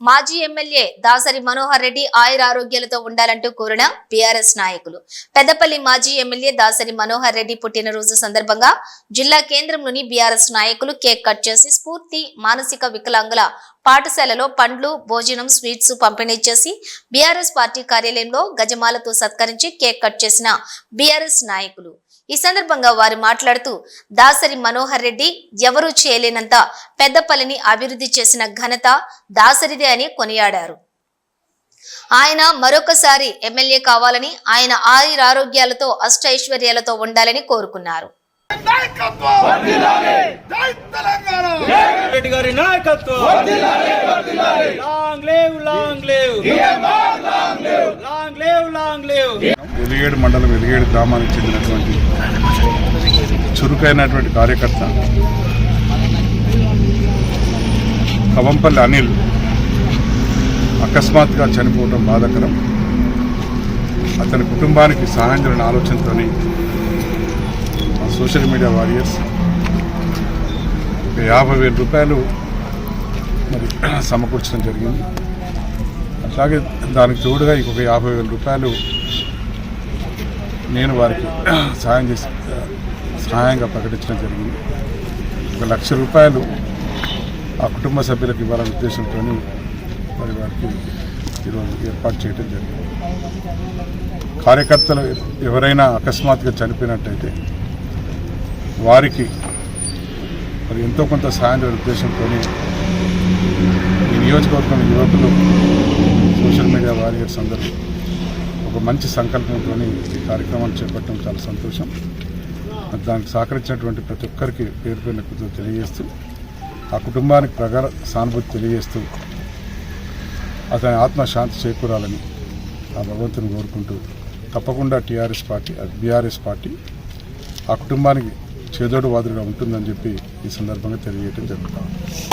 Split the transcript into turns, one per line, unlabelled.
మాజీ ఎమ్మెల్యే దాసరి మనోహర్ రెడ్డి ఆయురారోగ్యాలతో ఉండాలంటూ కోరిన బీఆర్ఎస్ నాయకులు. పెద్దపల్లి మాజీ ఎమ్మెల్యే దాసరి మనోహర్ రెడ్డి పుట్టినరోజు సందర్భంగా జిల్లా కేంద్రంలోని బీఆర్ఎస్ నాయకులు కేక్ కట్ చేసి స్ఫూర్తి మానసిక వికలాంగుల పాఠశాలలో పండ్లు భోజనం స్వీట్స్ పంపిణీ చేసి బీఆర్ఎస్ పార్టీ కార్యాలయంలో గజమాలతో సత్కరించి కేక్ కట్ చేసిన బీఆర్ఎస్ నాయకులు. ఈ సందర్భంగా వారు మాట్లాడుతూ దాసరి మనోహర్ రెడ్డి ఎవరూ చేయలేనంత పెద్దపల్లిని అభివృద్ధి చేసిన ఘనత దాసరిదే అని కొనియాడారు. ఆయన మరొకసారి ఎమ్మెల్యే కావాలని ఆయన ఆయురారోగ్యాలతో అష్టైశ్వర్యాలతో ఉండాలని కోరుకున్నారు.
నాయకత్వం! జై తెలంగాణ!
రెడ్డి గారి నాయకత్వం. లాంగ్ లేవ్ లాంగ్ లేవ్. లాంగ్ లేవ్ లాంగ్ లేవ్.
వెలిగేడు మండలం వెలిగేడు గ్రామానికి చెందినటువంటి చురుకైనటువంటి కార్యకర్త కవంపల్లి అనిల్ అకస్మాత్తుగా చనిపోవడం బాధాకరం. అతని కుటుంబానికి సహాయం చేయాలనే ఆలోచనతోని సోషల్ మీడియా వారియర్స్ ఒక యాభై వేల రూపాయలు మరి సమకూర్చడం జరిగింది. అట్లాగే దానికి తోడుగా ఇంకొక యాభై వేల రూపాయలు నేను వారికి సహాయం చేసి సహాయంగా ప్రకటించడం జరిగింది. ఒక లక్ష రూపాయలు ఆ కుటుంబ సభ్యులకు ఇవ్వాలనే ఉద్దేశంతో మరి వారికి ఈరోజు ఏర్పాటు చేయడం జరిగింది. కార్యకర్తలు ఎవరైనా అకస్మాత్తుగా చనిపోయినట్టయితే వారికి మరి ఎంతో కొంత సహాయం ఉద్దేశంతో ఈ నియోజకవర్గం యువకులు సోషల్ మీడియా వారియర్స్ అందరూ ఒక మంచి సంకల్పంతో ఈ కార్యక్రమాన్ని చేపట్టడం చాలా సంతోషం. దానికి సహకరించినటువంటి ప్రతి ఒక్కరికి పేరు పేరున కృతజ్ఞత తెలియజేస్తూ ఆ కుటుంబానికి ప్రగాఢ సానుభూతి తెలియజేస్తూ అతని ఆత్మ శాంతి చేకూరాలని ఆ భగవంతుని కోరుకుంటూ తప్పకుండా టీఆర్ఎస్ పార్టీ బీఆర్ఎస్ పార్టీ ఆ కుటుంబానికి చేదోడు వాదుడుగా ఉంటుందని చెప్పి ఈ సందర్భంగా తెలియజేయడం జరుగుతుంది